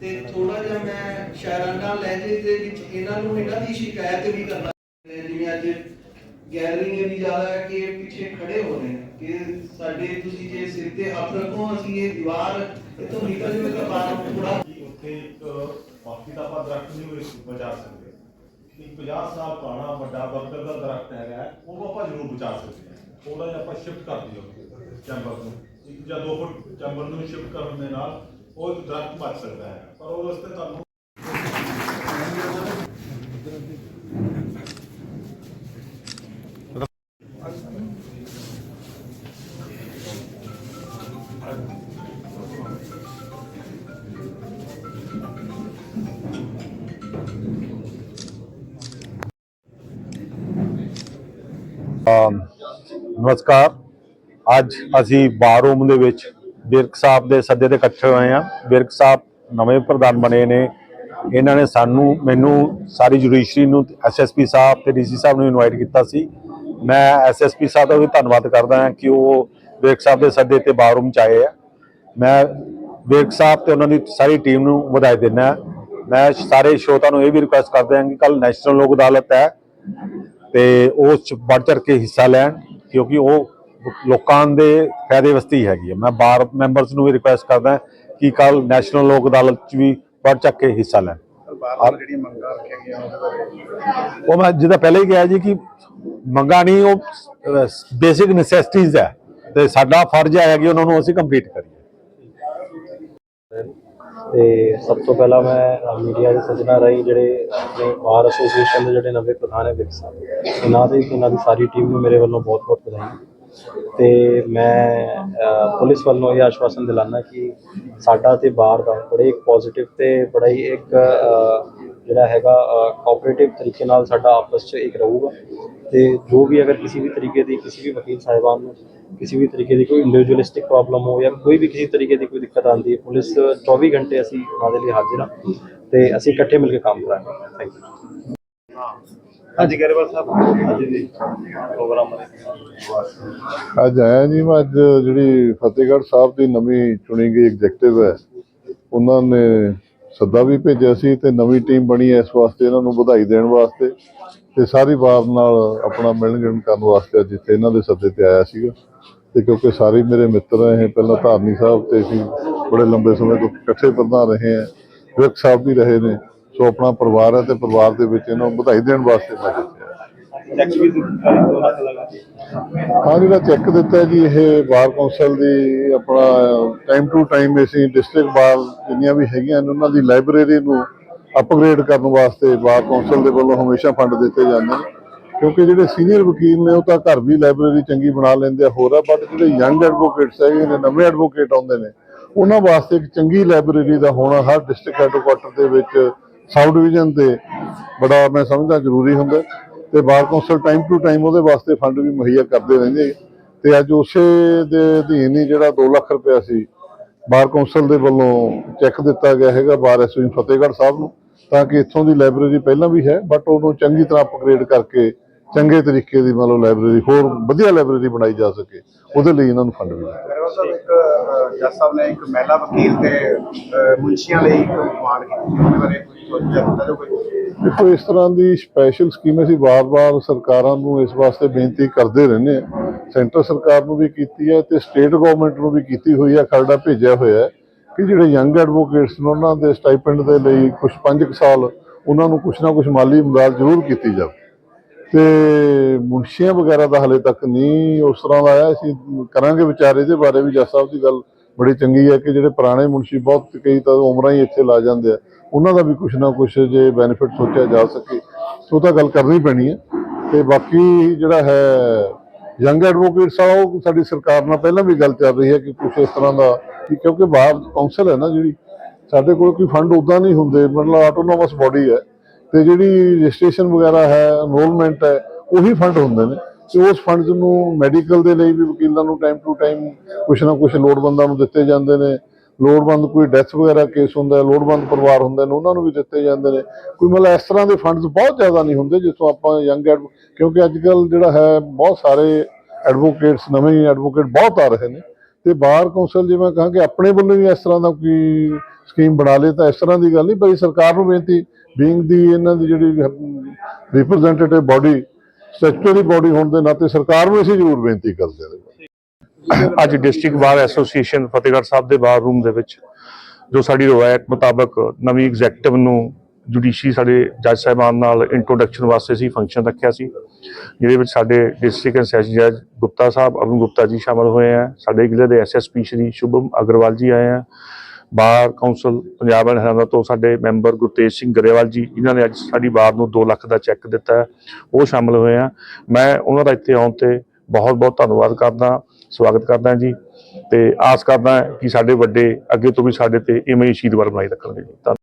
ਤੇ ਥੋੜਾ ਜਿਹਾ ਮੈਂ ਸ਼ਾਇਰਾਨਾ ਲਹਿਜੇ ਦੇ ਵਿੱਚ ਇਹਨਾਂ ਨੂੰ ਇਹਨਾਂ ਦੀ ਸ਼ਿਕਾਇਤ ਵੀ ਕਰਨਾ ਜਿਵੇਂ ਅੱਜ ਗੈਲਰੀ ਵੀ ਜ਼ਿਆਦਾ ਹੈ ਕਿ ਪਿੱਛੇ ਖੜੇ ਹੋ ਰਹੇ ਨੇ ਕਿ ਸਾਡੇ ਤੁਸੀਂ ਜੇ ਸਿਰ ਤੇ ਹੱਥ ਰੱਖੋ ਅਸੀਂ ਇਹ ਦੀਵਾਰ ਇੱਥੋਂ ਨਿਕਲ ਜਾਵੇ ਤਾਂ ਬਾਹਰ ਥੋੜਾ ਉੱਥੇ ਇੱਕ ਬਾਕੀ ਦਾ ਆਪਾਂ ਦਰਖਤ ਨਹੀਂ ਹੋਏ ਬਚਾ ਸਕਦੇ ਇੱਕ 50 ਸਾਲ ਪੁਰਾਣਾ ਵੱਡਾ ਬਰਗਰ ਦਾ ਦਰਖਤ ਹੈਗਾ ਹੈ, ਆਪਾਂ ਜ਼ਰੂਰ ਬਚਾ ਸਕਦੇ ਹਾਂ। ਥੋੜਾ ਆਪਾਂ ਸ਼ਿਫਟ ਕਰ ਦਿਓ ਚੈਂਬਰ ਨੂੰ। ਇੱਕ ਜਾਂ ਦੋ ਫੁੱਟ ਚੈਂਬਰ ਨੂੰ ਸ਼ਿਫਟ ਕਰਨ ਦੇ ਨਾਲ ਉਹ ਇੱਕ ਦਰਖਤ ਸਕਦਾ ਹੈ। ਪਰ ਉਹ ਵਾਸਤੇ ਤੁਹਾਨੂੰ ਨਮਸਕਾਰ। ਅੱਜ ਅਸੀਂ ਬਾਰ ਰੂਮ ਦੇ ਵਿੱਚ ਬਿਰਕ ਸਾਹਿਬ ਦੇ ਸੱਦੇ ਤੇ ਇਕੱਠੇ ਹੋਏ ਹਾਂ। ਬਿਰਕ ਸਾਹਿਬ ਨਵੇਂ ਪ੍ਰਧਾਨ ਬਣੇ ਨੇ। ਇਹਨਾਂ ਨੇ ਸਾਨੂੰ, ਮੈਨੂੰ ਸਾਰੀ ਜੁਡੀਸ਼ਰੀ ਨੂੰ ਐਸਐਸਪੀ ਸਾਹਿਬ ਤੇ ਡੀਸੀ ਸਾਹਿਬ ਨੂੰ ਇਨਵਾਈਟ ਕੀਤਾ ਸੀ। ਮੈਂ ਐਸਐਸਪੀ ਸਾਹਿਬ ਦਾ ਵੀ ਧੰਨਵਾਦ ਕਰਦਾ ਹਾਂ ਕਿ ਉਹ ਬਿਰਕ ਸਾਹਿਬ ਦੇ ਸੱਦੇ ਤੇ ਬਾਰ ਰੂਮ ਚ ਆਏ ਆ। ਮੈਂ ਬਿਰਕ ਸਾਹਿਬ ਤੇ ਉਹਨਾਂ ਦੀ ਸਾਰੀ ਟੀਮ ਨੂੰ ਵਧਾਈ ਦਿੰਦਾ ਮੈਂ ਸਾਰੇ ਸ਼ਰੋਤਾ ਨੂੰ ਇਹ ਵੀ ਰਿਕੁਐਸਟ ਕਰਦਾ ਹਾਂ ਕਿ ਕੱਲ ਨੈਸ਼ਨਲ ਲੋਕ ਅਦਾਲਤ ਹੈ ਤੇ ਉਸ ਚ ਵੱਧ ਚੜ ਕੇ ਹਿੱਸਾ ਲੈਣ, ਕਿਉਂਕਿ ਉਹ ਲੋਕਾਂ ਦੇ ਫਾਇਦੇ ਵਾਸਤੇ ਹੀ ਹੈਗੀ ਹੈ ਮੈਂ ਬਾਰ ਮੈਂਬਰਸ ਨੂੰ ਵੀ ਰਿਕੁਐਸਟ ਕਰਦਾ ਕਿ ਕੱਲ ਨੈਸ਼ਨਲ ਲੋਕ ਅਦਾਲਤ ਚ ਵੀ ਵੱਧ ਚੜ ਕੇ ਹਿੱਸਾ ਲੈਣ। ਬਾਹਰ ਜਿਹੜੀਆਂ ਮੰਗਾਂ ਰੱਖੀਆਂ ਗਈਆਂ ਉਹਦੇ ਬਾਰੇ ਉਹ ਮੈਂ ਜਿੱਦਾਂ ਪਹਿਲੇ ਹੀ ਕਿਹਾ ਜੀ ਕਿ ਮੰਗਾਂ ਨਹੀਂ ਉਹ ਬੇਸਿਕ ਨੈਸੈਸਿਟੀਜ਼ ਹੈ ਤੇ ਸਾਡਾ ਫਰਜ਼ ਹੈ ਕਿ ਉਹਨਾਂ ਨੂੰ ਅਸੀਂ ਕੰਪਲੀਟ ਕਰੀਏ। ਤੇ ਸਭ ਤੋਂ ਪਹਿਲਾਂ ਮੈਂ ਮੀਡੀਆ ਦੇ ਸੱਜਣਾ ਰਾਹੀਂ ਜਿਹੜੇ ਆਪਣੇ ਬਾਰ ਐਸੋਸੀਏਸ਼ਨ ਦੇ ਜਿਹੜੇ ਨਵੇਂ ਪ੍ਰਧਾਨ ਹੈ ਵਿਕ ਸਾਹਿਬ ਇਹਨਾਂ ਦੇ ਇਹਨਾਂ ਦੀ ਸਾਰੀ ਟੀਮ ਨੂੰ ਮੇਰੇ ਵੱਲੋਂ ਬਹੁਤ ਬਹੁਤ ਵਧਾਈ ਤੇ ਮੈਂ ਪੁਲਿਸ ਵੱਲੋਂ ਇਹ ਆਸ਼ਵਾਸਨ ਦਿਲਾਨਾ ਕਿ ਸਾਡਾ ਤੇ ਬਾਹਰ ਦਾ ਬੜੇ ਇੱਕ ਪੋਜ਼ਿਟਿਵ ਤੇ ਬੜਾ ਹੀ ਇੱਕ ਜਿਹੜਾ ਹੈਗਾ ਕੋਆਪਰੇਟਿਵ ਤਰੀਕੇ ਨਾਲ ਸਾਡਾ ਆਪਸ 'ਚ ਇੱਕ ਰਹੂਗਾ। ਤੇ ਜੋ ਵੀ ਅਗਰ ਕਿਸੇ ਵੀ ਤਰੀਕੇ ਦੀ, ਕਿਸੇ ਵੀ ਵਕੀਲ ਸਾਹਿਬਾਨ ਨੂੰ ਕਿਸੇ ਵੀ ਤਰੀਕੇ ਦੀ ਕੋਈ ਇੰਡੀਵਿਜੂਅਲਿਸਟਿਕ ਪ੍ਰੋਬਲਮ ਹੋ ਜਾਂ ਕੋਈ ਵੀ ਕਿਸੇ ਤਰੀਕੇ ਦੀ ਕੋਈ ਦਿੱਕਤ ਆਉਂਦੀ ਹੈ, ਪੁਲਿਸ 24 ਘੰਟੇ ਅਸੀਂ ਉਹਨਾਂ ਦੇ ਲਈ ਹਾਜ਼ਰ ਹਾਂ ਤੇ ਅਸੀਂ ਇਕੱਠੇ ਮਿਲ ਕੇ ਕੰਮ ਕਰਾਂਗੇ। ਥੈਂਕ ਯੂ ਅੱਜ ਗਰੇਵਾਲ ਸਾਹਿਬ, ਅੱਜ ਦੀ ਪ੍ਰੋਗਰਾਮ ਦੇ ਅੱਜ ਆਇਆ ਜੀ ਮੈਂ, ਅੱਜ ਜਿਹੜੀ ਫਤਿਹਗੜ੍ਹ ਸਾਹਿਬ ਦੀ ਨਵੀਂ ਚੁਣੀ ਗਈ ਐਗਜ਼ੈਕਟਿਵ ਹੈ, ਉਹਨਾਂ ਨੇ ਸੱਦਾ ਵੀ ਭੇਜਿਆ ਸੀ ਤੇ ਨਵੀਂ ਟੀਮ ਬਣੀ ਇਸ ਵਾਸਤੇ, ਇਹਨਾਂ ਨੂੰ ਵਧਾਈ ਦੇਣ ਵਾਸਤੇ ਤੇ ਸਾਰੀ ਵਾਰ ਨਾਲ ਆਪਣਾ ਮਿਲਣ ਗਿਲਣ ਕਰਨ ਵਾਸਤੇ ਅੱਜ ਇੱਥੇ ਇਹਨਾਂ ਦੇ ਸੱਦੇ ਤੇ ਆਇਆ ਸੀਗਾ। ਤੇ ਕਿਉਂਕਿ ਸਾਰੇ ਮੇਰੇ ਮਿੱਤਰ ਹੈ, ਪਹਿਲਾਂ ਧਾਰਨੀ ਸਾਹਿਬ ਤੇ ਸੀ ਬੜੇ ਲੰਬੇ ਸਮੇਂ ਤੋਂ ਇਕੱਠੇ ਪ੍ਰਧਾਨ ਰਹੇ ਹੈ, ਵਿਰਕ ਸਾਹਿਬ ਵੀ ਰਹੇ ਨੇ। ਸੋ ਆਪਣਾ ਪਰਿਵਾਰ ਹੈ ਤੇ ਪਰਿਵਾਰ ਦੇ ਵਿੱਚ ਇਹਨਾਂ ਨੂੰ ਵਧਾਈ ਦੇਣ ਵਾਸਤੇ ਮੈਂ ਆਇਆ ਚੈੱਕ ਵੀ ਹਾਂ ਜਿਹੜਾ ਚੈੱਕ ਦਿੱਤਾ। ਜੀ ਇਹ ਬਾਰ ਕੌਂਸਲ ਦੀ ਆਪਣਾ ਟਾਈਮ ਟੂ ਟਾਈਮ ਅਸੀਂ ਡਿਸਟ੍ਰਿਕਟ ਬਾਰ ਜਿੰਨੀਆਂ ਵੀ ਹੈਗੀਆਂ ਨੇ ਉਹਨਾਂ ਦੀ ਲਾਇਬ੍ਰੇਰੀ ਨੂੰ ਅਪਗ੍ਰੇਡ ਕਰਨ ਵਾਸਤੇ ਬਾਰ ਕੌਂਸਲ ਦੇ ਵੱਲੋਂ ਹਮੇਸ਼ਾ ਫੰਡ ਦਿੱਤੇ ਜਾਂਦੇ ਨੇ। ਕਿਉਂਕਿ ਜਿਹੜੇ ਸੀਨੀਅਰ ਵਕੀਲ ਨੇ ਉਹ ਤਾਂ ਘਰ ਵੀ ਲਾਇਬ੍ਰੇਰੀ ਚੰਗੀ ਬਣਾ ਲੈਂਦੇ ਆ ਹੋਰ ਆ ਬਟ ਜਿਹੜੇ ਯੰਗ ਐਡਵੋਕੇਟਸ ਹੈਗੇ ਨੇ ਨਵੇਂ ਐਡਵੋਕੇਟ ਆਉਂਦੇ ਨੇ ਉਹਨਾਂ ਵਾਸਤੇ ਇੱਕ ਚੰਗੀ ਲਾਇਬ੍ਰੇਰੀ ਦਾ ਹੋਣਾ ਹਰ ਡਿਸਟ੍ਰਿਕਟ ਹੈੱਡਕੁਆਟਰ ਦੇ ਵਿੱਚ ਸਬ ਡਿਵੀਜ਼ਨ ਤੇ ਬੜਾ ਮੈਂ ਸਮਝਦਾ ਜ਼ਰੂਰੀ ਹੁੰਦਾ ਤੇ bar council time to time ਉਹਦੇ ਵਾਸਤੇ ਫੰਡ ਵੀ ਮੁਹੱਈਆ ਕਰਦੇ ਰਹਿੰਦੇ ਹੈ। ਤੇ ਅੱਜ ਉਸੇ ਦੇ ਅਧੀਨ ਹੀ ਜਿਹੜਾ 2 ਲੱਖ ਰੁਪਇਆ ਸੀ ਬਾਰ ਕੌਂਸਲ ਦੇ ਵੱਲੋਂ ਚੈੱਕ ਦਿੱਤਾ ਗਿਆ ਹੈਗਾ ਬਾਰ ਐਸਓਈ ਫਤਿਹਗੜ੍ਹ ਸਾਹਿਬ ਨੂੰ, ਤਾਂ ਕਿ ਇੱਥੋਂ ਦੀ ਲਾਇਬ੍ਰੇਰੀ ਪਹਿਲਾਂ ਵੀ ਹੈ, ਬਟ ਉਹਨੂੰ ਚੰਗੀ ਤਰ੍ਹਾਂ ਅਪਗ੍ਰੇਡ ਕਰਕੇ ਚੰਗੇ ਤਰੀਕੇ ਦੀ ਮਤਲਬ ਲਾਇਬ੍ਰੇਰੀ ਹੋਰ ਵਧੀਆ ਲਾਇਬ੍ਰੇਰੀ ਬਣਾਈ ਜਾ ਸਕੇ ਉਹਦੇ ਲਈ ਇਹਨਾਂ ਨੂੰ ਫੰਡ ਵੀ ਗਰੇਵਾਲ ਸਾਹਿਬ ਇੱਕ ਅਹ, ਜੱਜ ਸਾਹਿਬ ਨੇ ਇੱਕ ਮਹਿਲਾ ਵਕੀਲ ਤੇ ਅਹ, ਮੁਨਸ਼ੀਆਂ ਲਈ ਇੱਕ ਮਾਰ ਕੀਤੀ ਉਹਦੇ ਬਾਰੇ ਕੋਈ ਸੋਚਿਆ ਹੁੰਦਾ ਜੋ ਕੋਈ? ਦੇਖੋ ਇਸ ਤਰ੍ਹਾਂ ਦੀ ਸਪੈਸ਼ਲ ਸਕੀਮ ਅਸੀਂ ਵਾਰ-ਵਾਰ ਸਰਕਾਰਾਂ ਨੂੰ ਇਸ ਵਾਸਤੇ ਬੇਨਤੀ ਕਰਦੇ ਰਹਿੰਦੇ ਹਾਂ। ਸੈਂਟਰ ਸਰਕਾਰ ਨੂੰ ਵੀ ਕੀਤੀ ਹੈ ਤੇ ਸਟੇਟ ਗਵਰਨਮੈਂਟ ਨੂੰ ਵੀ ਕੀਤੀ ਹੋਈ ਹੈ ਖਰੜਾ ਭੇਜਿਆ ਹੋਇਆ ਹੈ ਕਿ ਜਿਹੜੇ ਯੰਗ ਐਡਵੋਕੇਟਸ ਨੇ ਉਹਨਾਂ ਦੇ ਸਟਾਈਪੈਂਡ ਦੇ ਲਈ ਕੁਝ 5 ਸਾਲ ਉਹਨਾਂ ਨੂੰ ਕੁਝ ਨਾ ਕੁਝ ਮਾਲੀ ਇਮਦਾਦ ਜ਼ਰੂਰ ਕੀਤੀ ਜਾਵੇ। ਤੇ ਮੁਨਸ਼ੀਆਂ ਵਗੈਰਾ ਦਾ ਹਲੇ ਤੱਕ ਨਹੀਂ ਉਸ ਤਰ੍ਹਾਂ ਦਾ ਆਇਆ। ਅਸੀਂ ਕਰਾਂਗੇ ਵਿਚਾਰ ਇਹਦੇ ਬਾਰੇ ਵੀ, ਜੱਜ ਸਾਹਿਬ ਦੀ ਗੱਲ ਬੜੀ ਚੰਗੀ ਹੈ ਕਿ ਜਿਹੜੇ ਪੁਰਾਣੇ ਮੁਨਸ਼ੀ ਬਹੁਤ ਕਈ ਤਾਂ ਉਮਰਾਂ ਹੀ ਇੱਥੇ ਲਾ ਜਾਂਦੇ ਆ। ਉਹਨਾਂ ਦਾ ਵੀ ਕੁਝ ਨਾ ਕੁਝ ਜੇ ਬੈਨੀਫਿਟ ਸੋਚਿਆ ਜਾ ਸਕੇ ਉਹ ਤਾਂ ਗੱਲ ਕਰਨੀ ਪੈਣੀ ਹੈ। ਤੇ ਬਾਕੀ ਜਿਹੜਾ ਹੈ ਯੰਗ ਐਡਵੋਕੇਟਸ ਆ ਉਹ ਸਾਡੀ ਸਰਕਾਰ ਨਾਲ ਪਹਿਲਾਂ ਵੀ ਗੱਲ ਚੱਲ ਰਹੀ ਹੈ ਕਿ ਕੁਝ ਇਸ ਤਰ੍ਹਾਂ ਦਾ ਕਿਉਂਕਿ ਬਾਹਰ ਕਾਉਂਸਲ ਹੈ ਨਾ ਜਿਹੜੀ, ਸਾਡੇ ਕੋਲ ਕੋਈ ਫੰਡ ਉਦਾਂ ਨਹੀਂ ਹੁੰਦੇ, ਮਤਲਬ ਆਟੋਨੋਮਸ ਬਾਡੀ ਹੈ। ਤੇ ਜਿਹੜੀ ਰਜਿਸਟ੍ਰੇਸ਼ਨ ਵਗੈਰਾ ਹੈ ਐਨਰੋਲਮੈਂਟ ਹੈ, ਉਹੀ ਫੰਡ ਹੁੰਦੇ ਨੇ। ਤੇ ਉਸ ਫੰਡਸ ਨੂੰ ਮੈਡੀਕਲ ਦੇ ਲਈ ਵੀ ਵਕੀਲਾਂ ਨੂੰ ਟਾਈਮ ਟੂ ਟਾਈਮ ਕੁਛ ਨਾ ਕੁਛ ਲੋੜਵੰਦਾਂ ਨੂੰ ਦਿੱਤੇ ਜਾਂਦੇ ਨੇ। ਲੋੜਵੰਦ ਕੋਈ ਡੈਥ ਵਗੈਰਾ ਕੇਸ ਹੁੰਦਾ ਲੋੜਵੰਦ ਪਰਿਵਾਰ ਹੁੰਦੇ ਨੇ, ਉਹਨਾਂ ਨੂੰ ਵੀ ਦਿੱਤੇ ਜਾਂਦੇ ਨੇ। ਕੋਈ ਮਤਲਬ ਇਸ ਤਰ੍ਹਾਂ ਦੇ ਫੰਡਸ ਬਹੁਤ ਜ਼ਿਆਦਾ ਨਹੀਂ ਹੁੰਦੇ ਜਿੱਥੋਂ ਆਪਾਂ ਯੰਗ ਕਿਉਂਕਿ ਅੱਜ ਕੱਲ ਜਿਹੜਾ ਹੈ, ਬਹੁਤ ਸਾਰੇ ਐਡਵੋਕੇਟਸ ਨਵੇਂ ਐਡਵੋਕੇਟ ਬਹੁਤ ਆ ਰਹੇ ਨੇ। ਤੇ ਬਾਰ ਕੌਂਸਲ ਜੇ ਮੈਂ ਕਹਾਂ ਕਿ ਆਪਣੇ ਵੱਲੋਂ ਵੀ ਇਸ ਤਰ੍ਹਾਂ ਦਾ ਕੋਈ ਸਕੀਮ ਬਣਾ ਲੇ ਤਾਂ ਇਸ ਤਰ੍ਹਾਂ ਦੀ ਗੱਲ ਨਹੀਂ, ਬਈ ਸਰਕਾਰ ਨੂੰ ਬੇਨਤੀ ਬੀਇੰਗ ਦੀ ਇਹਨਾਂ ਦੀ ਜਿਹੜੀ ਰਿਪਰੈਜ਼ੈਂਟੇਟਿਵ ਬਾਡੀ ਸਟੈਚੂਟਰੀ ਬਾਡੀ ਹੋਣ ਦੇ ਨਾਤੇ ਸਰਕਾਰ ਨੂੰ ਅਸੀਂ ਜ਼ਰੂਰ ਬੇਨਤੀ ਕਰਦੇ ਹਾਂ। ਅੱਜ district bar association Fatehgarh Sahib ਦੇ ਬਾਰ ਰੂਮ ਦੇ ਵਿੱਚ ਜੋ ਸਾਡੀ ਰਵਾਇਤ ਮੁਤਾਬਕ ਨਵੀਂ ਐਗਜ਼ੈਕਟਿਵ ਨੂੰ ਜੁਡੀਸ਼ਰੀ ਸਾਡੇ ਜੱਜ ਸਾਹਿਬਾਨ ਨਾਲ ਇੰਟਰੋਡਕਸ਼ਨ ਵਾਸਤੇ ਸੀ ਫੰਕਸ਼ਨ ਰੱਖਿਆ ਸੀ, ਜਿਹਦੇ ਵਿੱਚ ਸਾਡੇ ਡਿਸਟ੍ਰਿਕਟ ਐਂਡ ਸੈਸ਼ਨ ਜੱਜ ਗੁਪਤਾ ਸਾਹਿਬ, ਅਰੁਣ ਗੁਪਤਾ ਜੀ ਸ਼ਾਮਲ ਹੋਏ ਆ, ਸਾਡੇ ਜ਼ਿਲ੍ਹੇ ਦੇ ਐਸਐਸਪੀ ਸ਼੍ਰੀ ਸ਼ੁਭਮ ਅਗਰਵਾਲ ਜੀ ਆਏ ਆ bar council Punjab and Haryana ਤੋਂ ਸਾਡੇ ਮੈਂਬਰ ਗੁਰਤੇਜ ਸਿੰਘ ਗਰੇਵਾਲ ਜੀ, ਇਹਨਾਂ ਨੇ ਅੱਜ ਸਾਡੀ ਬਾਰ ਨੂੰ 2 ਲੱਖ ਦਾ ਚੈੱਕ ਦਿੱਤਾ ਉਹ ਸ਼ਾਮਲ ਹੋਏ ਆ। ਮੈਂ ਉਹਨਾਂ ਦਾ ਇੱਥੇ ਆਉਣ ਤੇ ਬਹੁਤ ਬਹੁਤ ਧੰਨਵਾਦ ਕਰਦਾ, ਸਵਾਗਤ ਕਰਦਾ ਜੀ ਤੇ ਆਸ ਕਰਦਾ ਕਿ ਸਾਡੇ ਵੱਡੇ ਅੱਗੇ ਤੋਂ ਵੀ ਸਾਡੇ ਤੇ ਇਵੇਂ ਹੀ ਆਸ਼ੀਰਵਾਦ ਬਣਾਈ ਰੱਖਣਗੇ ਜੀ। ਧੰਨਵਾਦ